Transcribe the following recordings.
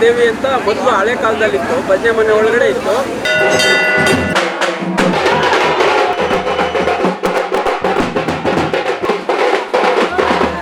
ದೇವಿ ಅಂತ ಮೊದಲು ಹಳೆ ಕಾಲದಲ್ಲಿತ್ತು ಭಜನೆ ಮನೆ ಒಳಗಡೆ ಇತ್ತು.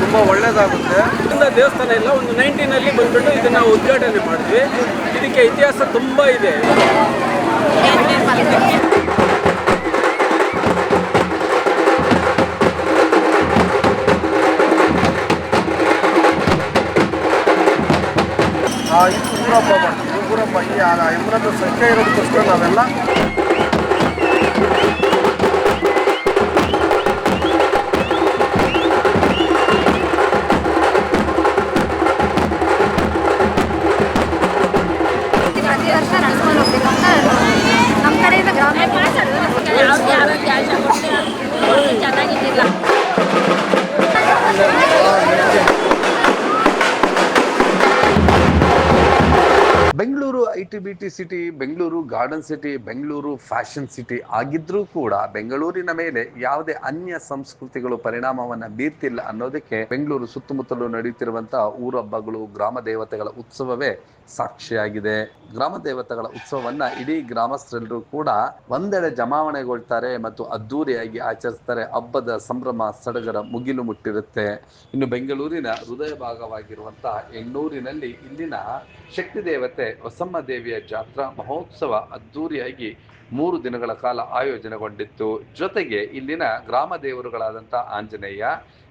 ತುಂಬ ಒಳ್ಳೇದಾಗುತ್ತೆ. ಇಂದ ದೇವಸ್ಥಾನ ಇಲ್ಲ, ಒಂದು ನೈನ್ಟೀನಲ್ಲಿ ಬಂದ್ಬಿಟ್ಟು ಇದನ್ನ ಉದ್ಘಾಟನೆ ಮಾಡಿದ್ವಿ. ಇದಕ್ಕೆ ಇತಿಹಾಸ ತುಂಬ ಇದೆ. ಆ, ಊರಬ್ಬ ಊರಬ್ಬ ಆ ಯಮುನದ ಸಂಖ್ಯೆ ಇರೋದಕ್ಕೋಸ್ಕರ ನಾವೆಲ್ಲ City. Garden city, Bengaluru fashion city ಆಗಿದ್ರೂ ಕೂಡ ಬೆಂಗಳೂರಿನ ಮೇಲೆ ಯಾವುದೇ ಅನ್ಯ ಸಂಸ್ಕೃತಿಗಳು ಪರಿಣಾಮವನ್ನ ಬೀರ್ತಿಲ್ಲ ಅನ್ನೋದಕ್ಕೆ ಬೆಂಗಳೂರು ಸುತ್ತಮುತ್ತಲು ನಡೆಯುತ್ತಿರುವಂತಹ ಊರಹಬ್ಬಗಳು ಗ್ರಾಮ ದೇವತೆಗಳ ಉತ್ಸವವೇ ಸಾಕ್ಷಿಯಾಗಿದೆ. ಗ್ರಾಮ ದೇವತೆಗಳ ಉತ್ಸವವನ್ನ ಇಡೀ ಗ್ರಾಮಸ್ಥರೆಲ್ಲರೂ ಕೂಡ ಒಂದೆಡೆ ಜಮಾವಣೆಗೊಳ್ತಾರೆ ಮತ್ತು ಅದ್ದೂರಿಯಾಗಿ ಆಚರಿಸ್ತಾರೆ. ಹಬ್ಬದ ಸಂಭ್ರಮ ಸಡಗರ ಮುಗಿಲು ಮುಟ್ಟಿರುತ್ತೆ. ಇನ್ನು ಬೆಂಗಳೂರಿನ ಹೃದಯ ಭಾಗವಾಗಿರುವಂತಹ ಎಣ್ಣೂರಿನಲ್ಲಿ ಇಲ್ಲಿನ ಶಕ್ತಿ ದೇವತೆ ಹೊಸಮ್ಮ ದೇವಿಯ ಜಾತ್ರಾ ಮಹೋತ್ಸವ ಅದ್ದೂರಿಯಾಗಿ ಮೂರು ದಿನಗಳ ಕಾಲ ಆಯೋಜನೆಗೊಂಡಿತ್ತು. ಜೊತೆಗೆ ಇಲ್ಲಿನ ಗ್ರಾಮ ದೇವರುಗಳಾದಂಥ ಆಂಜನೇಯ,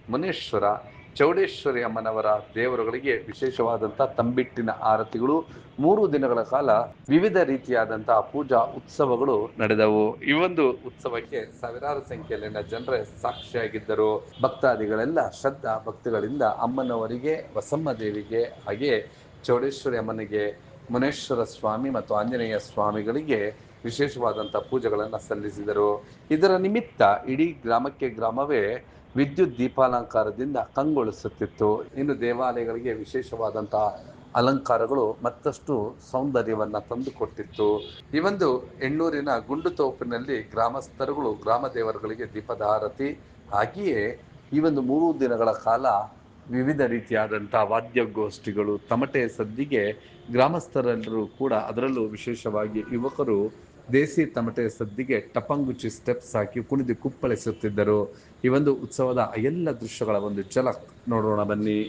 ಮುನೇಶ್ವರ, ಚೌಡೇಶ್ವರಿ ಅಮ್ಮನವರ ದೇವರುಗಳಿಗೆ ವಿಶೇಷವಾದಂಥ ತಂಬಿಟ್ಟಿನ ಆರತಿಗಳು, ಮೂರು ದಿನಗಳ ಕಾಲ ವಿವಿಧ ರೀತಿಯಾದಂತಹ ಪೂಜಾ ಉತ್ಸವಗಳು ನಡೆದವು. ಈ ಒಂದು ಉತ್ಸವಕ್ಕೆ ಸಾವಿರಾರು ಸಂಖ್ಯೆಯಲ್ಲಿನ ಜನರೇ ಸಾಕ್ಷಿಯಾಗಿದ್ದರು. ಭಕ್ತಾದಿಗಳೆಲ್ಲ ಶ್ರದ್ಧಾ ಭಕ್ತಿಗಳಿಂದ ಅಮ್ಮನವರಿಗೆ, ವಸಮ್ಮ ದೇವಿಗೆ ಹಾಗೆ ಚೌಡೇಶ್ವರಿ ಅಮ್ಮನಿಗೆ ಮುನೇಶ್ವರ ಸ್ವಾಮಿ ಮತ್ತು ಆಂಜನೇಯ ಸ್ವಾಮಿಗಳಿಗೆ ವಿಶೇಷವಾದಂಥ ಪೂಜೆಗಳನ್ನು ಸಲ್ಲಿಸಿದರು. ಇದರ ನಿಮಿತ್ತ ಇಡೀ ಗ್ರಾಮಕ್ಕೆ ಗ್ರಾಮವೇ ವಿದ್ಯುತ್ ದೀಪಾಲಂಕಾರದಿಂದ ಕಂಗೊಳಿಸುತ್ತಿತ್ತು. ಇನ್ನು ದೇವಾಲಯಗಳಿಗೆ ವಿಶೇಷವಾದಂತಹ ಅಲಂಕಾರಗಳು ಮತ್ತಷ್ಟು ಸೌಂದರ್ಯವನ್ನು ತಂದುಕೊಟ್ಟಿತ್ತು. ಈ ಒಂದು ಎಣ್ಣೂರಿನ ಗುಂಡುತೋಪಿನಲ್ಲಿ ಗ್ರಾಮಸ್ಥರುಗಳು, ಗ್ರಾಮ ದೇವರುಗಳಿಗೆ ದೀಪದ ಆರತಿ, ಹಾಗೆಯೇ ಈ ಒಂದು ಮೂರು ದಿನಗಳ ಕಾಲ ವಿವಿಧ ರೀತಿಯಾದಂಥ ವಾದ್ಯಗೋಷ್ಠಿಗಳು ತಮಟೆ ಸದ್ದಿಗೆ ಗ್ರಾಮಸ್ಥರೆಲ್ಲರೂ ಕೂಡ ಅದರಲ್ಲೂ ವಿಶೇಷವಾಗಿ ಯುವಕರು ದೇಸಿ ತಮಟೆ ಸದ್ದಿಗೆ ಟಪಂಗುಚಿ ಸ್ಟೆಪ್ಸ್ ಹಾಕಿ ಕುಣಿದು ಕುಪ್ಪಳಿಸುತ್ತಿದ್ದರು. ಈ ಒಂದು ಉತ್ಸವದ ಎಲ್ಲ ದೃಶ್ಯಗಳ ಒಂದು ಝಲಕ್ ನೋಡೋಣ ಬನ್ನಿ.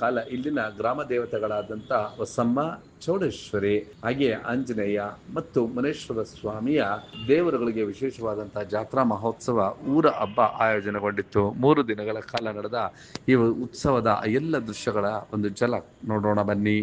ಕಾಲ ಇಲ್ಲಿನ ಗ್ರಾಮ ದೇವತೆಗಳಾದಂಥ ಹೊಸಮ್ಮ ಚೌಡೇಶ್ವರಿ, ಹಾಗೆ ಆಂಜನೇಯ ಮತ್ತು ಮುನೇಶ್ವರ ಸ್ವಾಮಿಯ ದೇವರುಗಳಿಗೆ ವಿಶೇಷವಾದಂತಹ ಜಾತ್ರಾ ಮಹೋತ್ಸವ ಊರ ಹಬ್ಬ ಆಯೋಜನೆಗೊಂಡಿತ್ತು. ಮೂರು ದಿನಗಳ ಕಾಲ ನಡೆದ ಈ ಉತ್ಸವದ ಎಲ್ಲ ದೃಶ್ಯಗಳ ಒಂದು ಜಲ ನೋಡೋಣ ಬನ್ನಿ.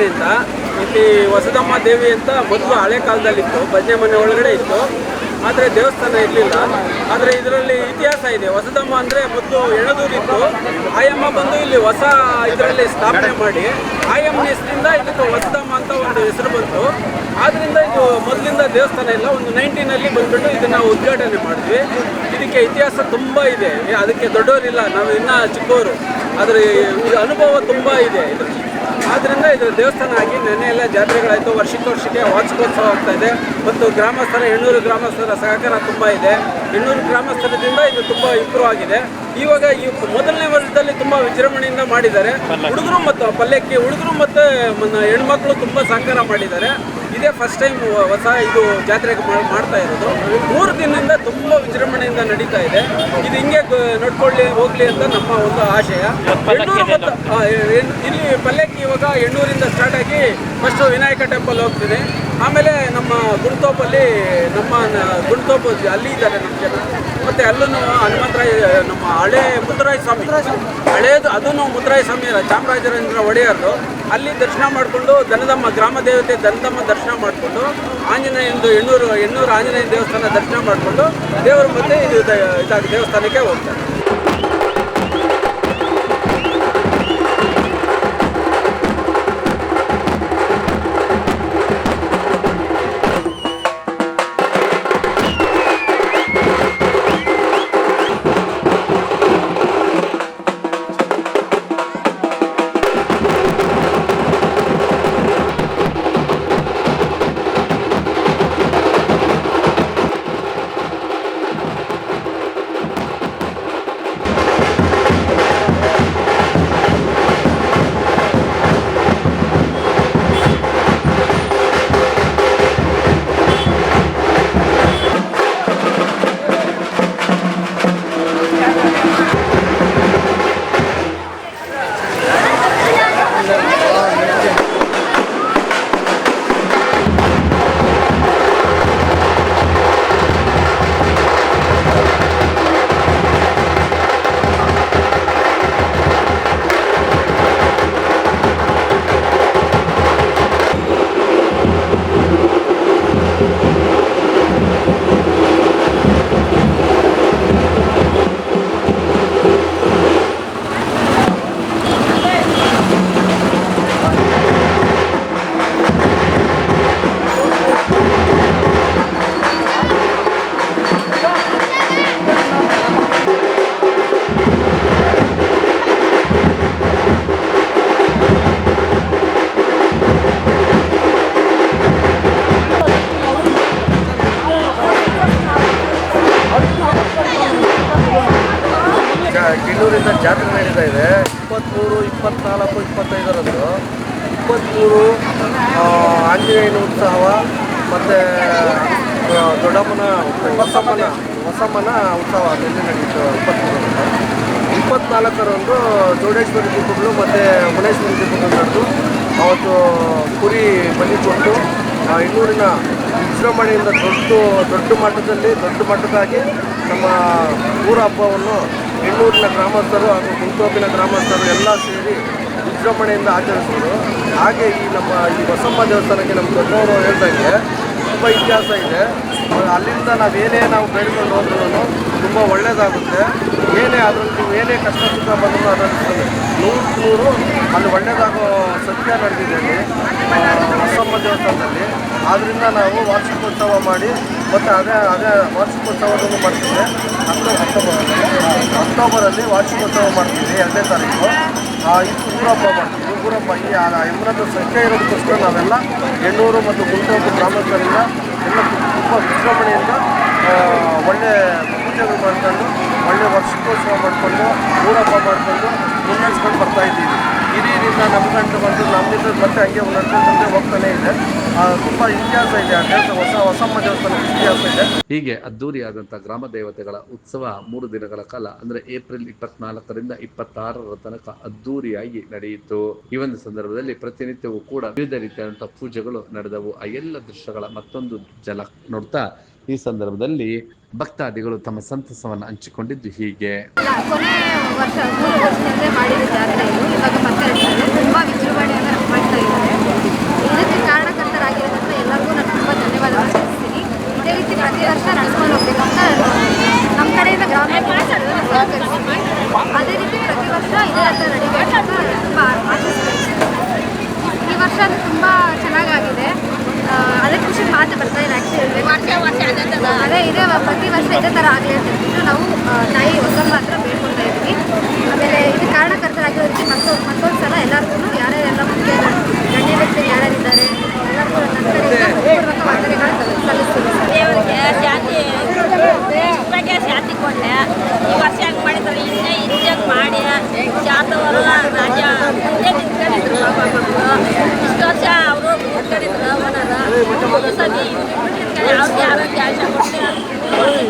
ರಾಮಾಂಜನೆ ಅಂತ. ಇಲ್ಲಿ ವಸದಮ್ಮ ದೇವಿ ಅಂತ ಮೊದಲು ಹಳೆ ಕಾಲದಲ್ಲಿತ್ತು ಭಜನೆ ಮನೆ ಒಳಗಡೆ ಇತ್ತು. ಆದರೆ ದೇವಸ್ಥಾನ ಇರಲಿಲ್ಲ. ಆದರೆ ಇದರಲ್ಲಿ ಇತಿಹಾಸ ಇದೆ. ಹೊಸದಮ್ಮ ಅಂದರೆ ಮೊದಲು ಎಣದೂರಿತ್ತು ಆಯಮ್ಮ ಬಂದು ಇಲ್ಲಿ ಹೊಸ ಇದರಲ್ಲಿ ಸ್ಥಾಪನೆ ಮಾಡಿ, ಆಯಮ್ಮನ ಹೆಸರಿಂದ ಇದಕ್ಕೆ ಹೊಸದಮ್ಮ ಅಂತ ಒಂದು ಹೆಸರು ಬಂತು. ಆದ್ದರಿಂದ ಇದು ಮೊದಲಿಂದ ದೇವಸ್ಥಾನ ಇಲ್ಲ. ಒಂದು ನೈನ್ಟೀನಲ್ಲಿ ಬಂದ್ಬಿಟ್ಟು ಇದನ್ನು ಉದ್ಘಾಟನೆ ಮಾಡಿದ್ವಿ. ಇದಕ್ಕೆ ಇತಿಹಾಸ ತುಂಬ ಇದೆ. ಅದಕ್ಕೆ ದೊಡ್ಡವರಿಲ್ಲ ನಾವು ಇನ್ನೂ ಚಿಕ್ಕವರು ಆದರೆ ಅನುಭವ ತುಂಬ ಇದೆ. ಇದರಲ್ಲಿ ಆದ್ದರಿಂದ ಇದು ದೇವಸ್ಥಾನ ಆಗಿ ನೆನ್ನೆ ಎಲ್ಲ ಜಾತ್ರೆಗಳಾಯಿತು. ವರ್ಷಕ್ಕೆ ವರ್ಷಕ್ಕೆ ವಾರ್ಷಿಕೋತ್ಸವ ಆಗ್ತಾ ಇದೆ. ಮತ್ತು ಗ್ರಾಮಸ್ಥರ ಹೆಣ್ಣೂರು ಗ್ರಾಮಸ್ಥರ ಸಹಕಾರ ತುಂಬ ಇದೆ. ಹೆಣ್ಣೂರು ಗ್ರಾಮಸ್ಥರದಿಂದ ಇದು ತುಂಬ ಇಂಪ್ರೂವ್ ಆಗಿದೆ. ಇವಾಗ ಈ ಮೊದಲನೇ ವರ್ಷದಲ್ಲಿ ತುಂಬ ವಿಜೃಂಭಣೆಯಿಂದ ಮಾಡಿದ್ದಾರೆ. ಹುಡುಗರು ಮತ್ತು ಪಲ್ಯಕ್ಕೆ ಹುಡುಗರು ಮತ್ತು ಹೆಣ್ಮಕ್ಳು ತುಂಬ ಸಹಕಾರ ಮಾಡಿದ್ದಾರೆ. ಇದೇ. ಫಸ್ಟ್ ಟೈಮ್ ಹೊಸ ಇದು ಜಾತ್ರೆಗೆ ಮಾಡ್ತಾ ಇರೋದು. ಮೂರು ದಿನದಿಂದ ತುಂಬ ವಿಜೃಂಭಣೆಯಿಂದ ನಡೀತಾ ಇದೆ. ಇದು ಹಿಂಗೆ ನೋಡ್ಕೊಳ್ಳಿ ಹೋಗ್ಲಿ ಅಂತ ನಮ್ಮ ಒಂದು ಆಶಯ. ಹೆಣ್ಣೂರು ಮತ್ತು ಇಲ್ಲಿ ಪಲ್ಲಕ್ಕಿ ಇವಾಗ ಎಣ್ಣೂರಿಂದ ಸ್ಟಾರ್ಟ್ ಆಗಿ ಫಸ್ಟ್ ವಿನಾಯಕ ಟೆಂಪಲ್ ಹೋಗ್ತಿದೆ. ಆಮೇಲೆ ನಮ್ಮ ಗುಂಡ್ತೋಪಲ್ಲಿ ನಮ್ಮ ಗುಂಡ್ತೋಪು ಅಲ್ಲಿ ಇದ್ದಾರೆ ನಮ್ಮ ಜನ. ಮತ್ತು ಅಲ್ಲೂ ಹನುಮಂತರಾಯ ನಮ್ಮ ಹಳೆ ಮುದ್ರಾಯ ಸ್ವಾಮಿ. ಹಳೇದು ಅದನ್ನು ಮುದ್ರಾಯ ಸ್ವಾಮಿ ಚಾಮರಾಜರೇಂದ್ರ ಒಡೆಯರ್ದು. ಅಲ್ಲಿ ದರ್ಶನ ಮಾಡಿಕೊಂಡು ದನದಮ್ಮ ಗ್ರಾಮ ದೇವತೆ ದನದಮ್ಮ ದರ್ಶನ ಮಾಡಿಕೊಂಡು ಆಂಜನೇಯಂದು ಎಣ್ಣೂರು ಎಣ್ಣೂರು ಆಂಜನೇಯ ದೇವಸ್ಥಾನ ದರ್ಶನ ಮಾಡಿಕೊಂಡು ದೇವರು ಮತ್ತೆ ಇದು ಇದಾಗಿ ದೇವಸ್ಥಾನಕ್ಕೆ ಹೋಗ್ತಾರೆ. ಗಿಣ್ಣೂರಿಂದ ಜಾತ್ರೆ ನಡೀತಾ ಇದೆ. ಇಪ್ಪತ್ತ್ಮೂರು ಇಪ್ಪತ್ನಾಲ್ಕು ಇಪ್ಪತ್ತೈದರಂದು ಇಪ್ಪತ್ತ್ಮೂರು ಆಂಜನೇಯನ ಉತ್ಸವ ಮತ್ತು ದೊಡ್ಡಮ್ಮನ ಹೊಸಮ್ಮನ ಹೊಸಮ್ಮನ ಉತ್ಸವ ನಿನ್ನೆ ನಡೀತು ಇಪ್ಪತ್ತ್ಮೂರರಂದು ಇಪ್ಪತ್ನಾಲ್ಕರಂದು ಜೋಡೇಶ್ವರಿ ದೀಪಗಳು ಮತ್ತು ಮುನೇಶ್ವರಿ ದೀಪಗಳು ನಡೆದು ಅವತ್ತು ಕುರಿ ಬಲಿ ಕೊಟ್ಟು ಇನ್ನೂರಿನ ವಿಜೃಂಭಣೆಯಿಂದ ದೊಡ್ಡ ದೊಡ್ಡ ಮಟ್ಟದಲ್ಲಿ, ದೊಡ್ಡ ಮಟ್ಟದಾಗಿ ನಮ್ಮ ಊರ ಹಬ್ಬವನ್ನು ಎಣ್ಣೂರಿನ ಗ್ರಾಮಸ್ಥರು ಹಾಗೂ ಕುಂಟೋಪಿನ ಗ್ರಾಮಸ್ಥರು ಎಲ್ಲ ಸೇರಿ ವಿಜೃಂಭಣೆಯಿಂದ ಆಚರಿಸೋದು. ಹಾಗೆ ಈ ನಮ್ಮ ಈ ಬಸಮ್ಮ ದೇವಸ್ಥಾನಕ್ಕೆ ನಮ್ಮ ದೊಡ್ಡವರು ಹೇಳ್ದಂಗೆ ತುಂಬ ಇತಿಹಾಸ ಇದೆ. ಅಲ್ಲಿಂದ ನಾವೇನೇ ನಾವು ಬೇಡ್ಕೊಂಡು ಹೋದ್ರೂ ತುಂಬ ಒಳ್ಳೆಯದಾಗುತ್ತೆ ಏನೇ ಅದರಲ್ಲಿ ನೀವು ಏನೇ ಕಷ್ಟ ಸುಖ ಬಂದರೂ ಅದರಲ್ಲಿ ನೂರು ನೂರು ಅಲ್ಲಿ ಒಳ್ಳೆಯದಾಗೋ ಸತ್ಯ ನಡೆದಿದೆ ಬಸಮ್ಮ ದೇವಸ್ಥಾನದಲ್ಲಿ. ಆದ್ದರಿಂದ ನಾವು ವಾರ್ಷಿಕೋತ್ಸವ ಮಾಡಿ ಮತ್ತು ಅದೇ ಅದೇ ವಾರ್ಷಿಕೋತ್ಸವವನ್ನು ಮಾಡ್ತೀವಿ. ಅಕ್ಟೋಬರಲ್ಲಿ ಅಕ್ಟೋಬರಲ್ಲಿ ವಾರ್ಷಿಕೋತ್ಸವ ಮಾಡ್ತೀವಿ, ಎರಡನೇ ತಾರೀಕು. ಇದು ಊರಪ್ಪ ಮಾಡ್ತೀವಿ. ಊರಪ್ಪ ಈ ಎಮ್ಮರದ ಸಂಖ್ಯೆ ಇರೋದಕ್ಕೋಸ್ಕರ ನಾವೆಲ್ಲ ಎಣ್ಣೂರು ಮತ್ತು ಗುಂಟೂರು ಗ್ರಾಮಸ್ಥರಿಂದ ಎಲ್ಲ ತುಂಬ ವಿಜೃಂಭಣೆಯಿಂದ ಒಳ್ಳೆ ಪೂಜೆಗಳು ಮಾಡ್ಕೊಂಡು, ಒಳ್ಳೆ ವಾರ್ಷಿಕೋತ್ಸವ ಮಾಡಿಕೊಂಡು, ಊರಪ್ಪ ಮಾಡಿಕೊಂಡು ಮುನ್ನಡೆಸ್ಕೊಂಡು ಬರ್ತಾ ಇದ್ದೀವಿ. ಹಿರಿಯರಿಂದ ಕಂಡು ಬಂದು ನಮ್ಮಿಂದ ಮತ್ತೆ ಹಂಗೆ ನಡ್ಕೊಂಡ್ರೆ ಹೋಗ್ತಾನೆ ಇದೆ. ತುಂಬ ಇತಿಹಾಸ ಇದೆ ಆ ದೇವಸ್ಥಾನ, ಹೊಸ, ಹೊಸಮ್ಮ ದೇವಸ್ಥಾನದ ಇತಿಹಾಸ ಇದೆ. ಹೀಗೆ ಅದ್ದೂರಿಯಾದಂಥ ಗ್ರಾಮ ದೇವತೆಗಳ ಉತ್ಸವ ಮೂರು ದಿನಗಳ ಕಾಲ, ಅಂದರೆ ಏಪ್ರಿಲ್ ಇಪ್ಪತ್ನಾಲ್ಕರಿಂದ ಇಪ್ಪತ್ತಾರರ ತನಕ ಅದ್ದೂರಿಯಾಗಿ ನಡೆಯಿತು. ಈ ಒಂದು ಸಂದರ್ಭದಲ್ಲಿ ಪ್ರತಿನಿತ್ಯವೂ ಕೂಡ ವಿವಿಧ ರೀತಿಯಾದಂಥ ಪೂಜೆಗಳು ನಡೆದವು. ಆ ಎಲ್ಲ ದೃಶ್ಯಗಳ ಮತ್ತೊಂದು ಜಲ ನೋಡ್ತಾ ಈ ಸಂದರ್ಭದಲ್ಲಿ ಭಕ್ತಾದಿಗಳು ತಮ್ಮ ಸಂತಸವನ್ನು ಹಂಚಿಕೊಂಡಿದ್ದು ಹೀಗೆ. ಪ್ರತಿ ವರ್ಷ ವರ್ಷ ಮೂರು ವರ್ಷದಿಂದ ಮಾಡಿದ ಜಾತ್ರೆ ಇದು ಇವಾಗ ಮತ್ತೆ ಇರ್ತಾರೆ ತುಂಬ ವಿಜೃಂಭಣೆಯಿಂದ ಮಾಡ್ತಾ ಇದ್ದಾರೆ ಇದಕ್ಕೆ ಕಾರಣಕರ್ತರಾಗಿರೋದ್ರಿಂದ ಎಲ್ಲರಿಗೂ ನಾನು ತುಂಬ ಧನ್ಯವಾದಗಳು ತಿಳಿಸ್ತೀನಿ ಇದೇ ರೀತಿ ಪ್ರತಿ ವರ್ಷ ನಡೆಸ್ಕೊಂಡು ಹೋಗ್ಬೇಕಂತ ನಮ್ಮ ಕಡೆಯಿಂದ ಗ್ರಾಮೀಣ ಪ್ರದೇಶದಲ್ಲಿ ಸಹಕರಿಸ್ತೀವಿ ಅದೇ ರೀತಿ ಪ್ರತಿ ವರ್ಷ ಇದೇ ಥರ ನಡಿಬೇಕಂತ ತುಂಬ ಆಶಿಸ್ತೀನಿ ಈ ವರ್ಷ ಅದು ತುಂಬ ಚೆನ್ನಾಗಾಗಿದೆ ಆ, ಅದೇ ಖುಷಿ ಮಾತು ಬರ್ತಾ ಇದೆ ಆ್ಯಕ್ಚುಲಿ ವರ್ಷ ವರ್ಷ ಆಗತ್ತದ ಅದೇ ಇದೇ ವ- ಪ್ರತಿ ವರ್ಷ ಇದೇ ಥರ ಆಗಲಿ ಅಂತ ಹೇಳ್ಬಿಟ್ಟು ನಾವು ಆ, ತಾಯಿ ಹೊಸಮ್ಮ ಹತ್ರ ಬೇಡ್ಕೊಳ್ತಾ ಇದ್ವಿ ಆಮೇಲೆ ಇದು ಕಾರಣಕರ್ತರಾಗಿರೋದಕ್ಕೆ ಮತ್ತೊಂದು ಮತ್ತೊಂದು ಸಲ ಎಲ್ಲರಿಗೂ ಯಾರ್ಯಾರೆಲ್ಲ ಮುಖ್ಯ ಗಣ್ಯ ವ್ಯಕ್ತಿ ಯಾರ್ಯಾರಿದ್ದಾರೆ ಎಲ್ಲರಿಗೂ ನನ್ನ ಕಡೆಯಿಂದ ಹೃತ್ಪೂರ್ವಕ ವಂದನೆಗಳು ಸಲ್ಲಿಸ್ತೀನಿ ಸರ್ ದೇವರಿಗೆ ಶಾಂತಿ ಬಗ್ಗೆ ಶಾಂತಿ ಕೊಟ್ಟೆ ಈ ವರ್ಷ ಹೆಂಗೆ ಮಾಡಿದ್ದಾರೆ ಇನ್ನೇ ಇಜ್ಜತ್ ಮಾಡಿ ಶಾತವರೆಲ್ಲ ರಾಜ ಮುಂದೆ ನಿಂತ್ಕೊಂಡಿದ್ರು ಪಾಪ ಮಕ್ಕಳು ಇಷ್ಟು ವರ್ಷ ಅವರು ನಿಂತ್ಕೊಂಡಿದ್ರು ಓನರ ಒಂದು ಸತಿ ಅವ್ರಿಗೆ ಆರೋಗ್ಯ ಆಶೆ ಕೊಟ್ಟು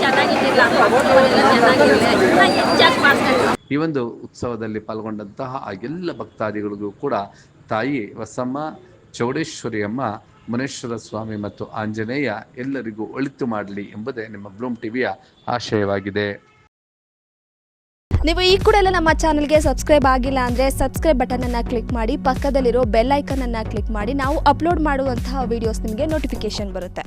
ಚೆನ್ನಾಗಿದ್ದಿಲ್ಲ ಮಕ್ಕಳೆಲ್ಲ ಚೆನ್ನಾಗಿರಲಿ ಇನ್ನ ಇಜ್ಜತ್ ಮಾಡ್ತಾರೆ ಈ ಒಂದು ಉತ್ಸವದಲ್ಲಿ ಪಾಲ್ಗೊಂಡಂತಹ ಆ ಎಲ್ಲ ಭಕ್ತಾದಿಗಳಿಗೂ ಕೂಡ ತಾಯಿ ವಸಮ್ಮ, ಚೌಡೇಶ್ವರಿಯಮ್ಮ, ಮುನೇಶ್ವರ ಸ್ವಾಮಿ ಮತ್ತು ಆಂಜನೇಯ ಎಲ್ಲರಿಗೂ ಒಳಿತು ಮಾಡಲಿ ಎಂಬುದೇ ನಿಮ್ಮ ಬ್ಲೂಮ್ ಟಿವಿಯ ಆಶಯವಾಗಿದೆ. ನೀವು ಈ ಕೂಡ ಎಲ್ಲ ನಮ್ಮ ಚಾನಲ್ಗೆ ಸಬ್ಸ್ಕ್ರೈಬ್ ಆಗಿಲ್ಲ ಅಂದರೆ ಸಬ್ಸ್ಕ್ರೈಬ್ ಬಟನನ್ನು ಕ್ಲಿಕ್ ಮಾಡಿ, ಪಕ್ಕದಲ್ಲಿರೋ ಬೆಲ್ ಐಕನನ್ನು ಕ್ಲಿಕ್ ಮಾಡಿ, ನಾವು ಅಪ್ಲೋಡ್ ಮಾಡುವಂತಹ ವೀಡಿಯೋಸ್ ನಿಮಗೆ ನೋಟಿಫಿಕೇಶನ್ ಬರುತ್ತೆ.